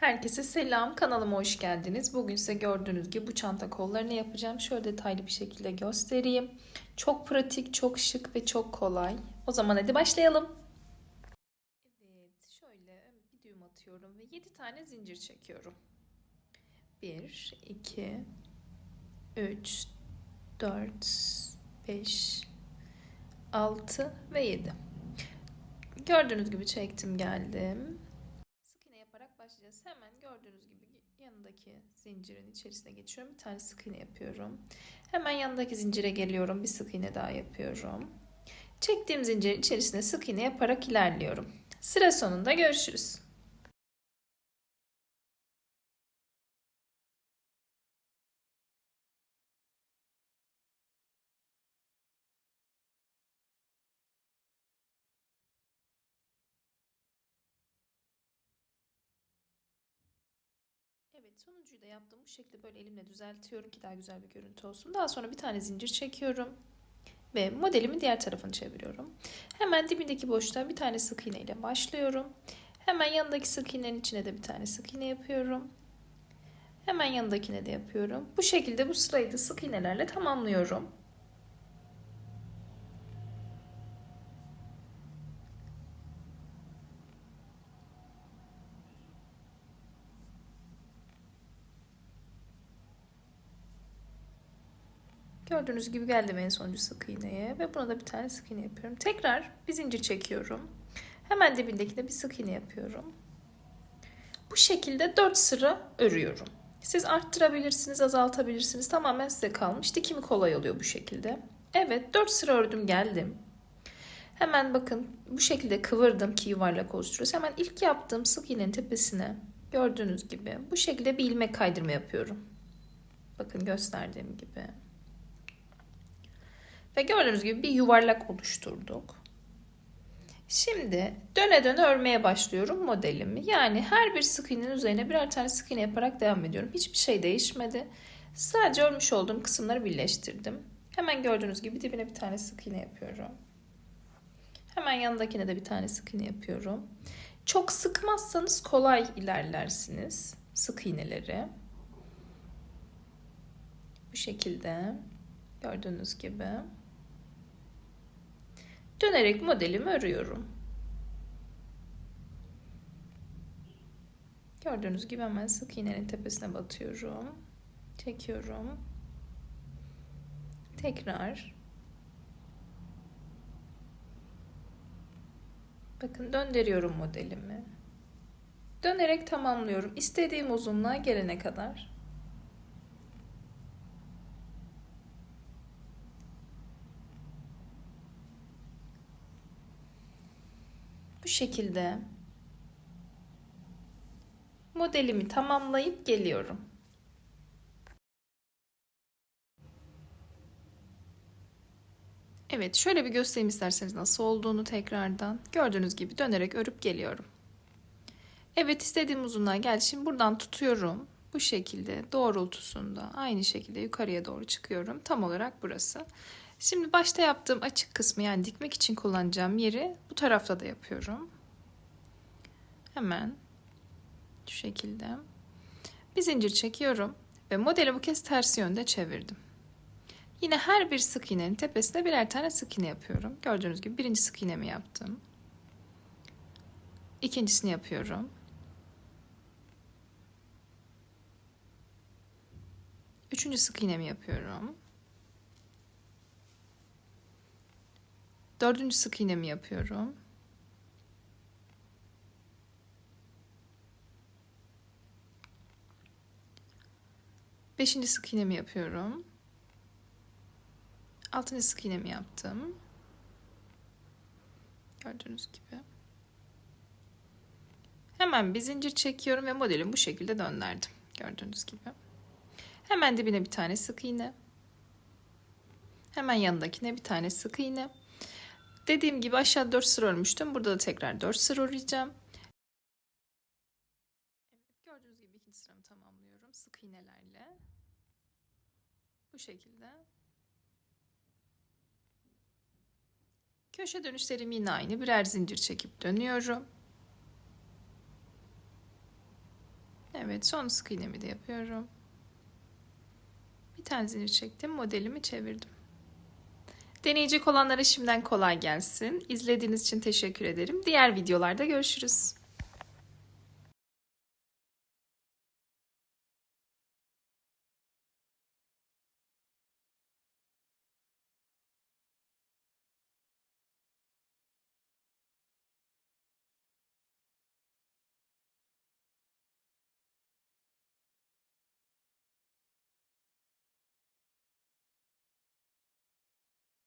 Herkese selam, kanalıma hoş geldiniz. Bugün size gördüğünüz gibi bu çanta kollarını yapacağım. Şöyle detaylı bir şekilde göstereyim. Çok pratik, çok şık ve çok kolay. O zaman hadi başlayalım. Evet, şöyle bir düğüm atıyorum ve 7 tane zincir çekiyorum. 1, 2, 3, 4, 5, 6 ve 7. Gördüğünüz gibi çektim geldim. Sık iğne yaparak başlayacağız. Hemen gördüğünüz gibi yanındaki zincirin içerisine geçiyorum. Bir tane sık iğne yapıyorum. Hemen yanındaki zincire geliyorum. Bir sık iğne daha yapıyorum. Çektiğim zincirin içerisine sık iğne yaparak ilerliyorum. Sıra sonunda görüşürüz. Sonuncuyu da yaptım. Bu şekilde böyle elimle düzeltiyorum ki daha güzel bir görüntü olsun. Daha sonra bir tane zincir çekiyorum. Ve modelimi diğer tarafını çeviriyorum. Hemen dibindeki boşluğa bir tane sık iğne ile başlıyorum. Hemen yanındaki sık iğnenin içine de bir tane sık iğne yapıyorum. Hemen yanındakine de yapıyorum. Bu şekilde bu sırayı da sık iğnelerle tamamlıyorum. Gördüğünüz gibi geldim en sonuncu sık iğneye ve buna da bir tane sık iğne yapıyorum. Tekrar bir zincir çekiyorum. Hemen dibindekine bir sık iğne yapıyorum. Bu şekilde 4 sıra örüyorum. Siz arttırabilirsiniz, azaltabilirsiniz. Tamamen size kalmış. Dikimi kolay oluyor bu şekilde. Evet 4 sıra ördüm geldim. Hemen bakın bu şekilde kıvırdım ki yuvarlak oluşturuyoruz. Hemen ilk yaptığım sık iğnenin tepesine gördüğünüz gibi bu şekilde bir ilmek kaydırma yapıyorum. Bakın gösterdiğim gibi. Ve gördüğünüz gibi bir yuvarlak oluşturduk. Şimdi döne döne örmeye başlıyorum modelimi. Yani her bir sık iğnenin üzerine birer tane sık iğne yaparak devam ediyorum. Hiçbir şey değişmedi. Sadece örmüş olduğum kısımları birleştirdim. Hemen gördüğünüz gibi dibine bir tane sık iğne yapıyorum. Hemen yanındakine de bir tane sık iğne yapıyorum. Çok sıkmazsanız kolay ilerlersiniz sık iğneleri. Bu şekilde gördüğünüz gibi. Dönerek modelimi örüyorum. Gördüğünüz gibi hemen sık iğnenin tepesine batıyorum. Çekiyorum. Tekrar. Bakın döndürüyorum modelimi. Dönerek tamamlıyorum. İstediğim uzunluğa gelene kadar. Bu şekilde modelimi tamamlayıp geliyorum. Evet şöyle bir göstereyim isterseniz nasıl olduğunu tekrardan. Gördüğünüz gibi dönerek örüp geliyorum. Evet istediğim uzunluğa geldi. Şimdi buradan tutuyorum. Bu şekilde doğrultusunda aynı şekilde yukarıya doğru çıkıyorum. Tam olarak burası. Şimdi başta yaptığım açık kısmı yani dikmek için kullanacağım yeri bu tarafta da yapıyorum. Hemen şu şekilde bir zincir çekiyorum ve modeli bu kez ters yönde çevirdim. Yine her bir sık iğnenin tepesine birer tane sık iğne yapıyorum. Gördüğünüz gibi birinci sık iğnemi yaptım. İkincisini yapıyorum. Üçüncü sık iğnemi yapıyorum. Dördüncü sık iğnemi yapıyorum. Beşinci sık iğnemi yapıyorum. Altıncı sık iğnemi yaptım. Gördüğünüz gibi. Hemen bir zincir çekiyorum ve modelimi bu şekilde döndürdüm. Gördüğünüz gibi. Hemen dibine bir tane sık iğne. Hemen yanındakine bir tane sık iğne. Dediğim gibi aşağı 4 sıra örmüştüm. Burada da tekrar 4 sıra öreceğim. Evet, gördüğünüz gibi ikinci sıramı tamamlıyorum sık iğnelerle. Bu şekilde. Köşe dönüşlerim yine aynı. Birer zincir çekip dönüyorum. Evet son sık iğnemi de yapıyorum. Bir tane zincir çektim. Modelimi çevirdim. Deneyecek olanlara şimdiden kolay gelsin. İzlediğiniz için teşekkür ederim. Diğer videolarda görüşürüz.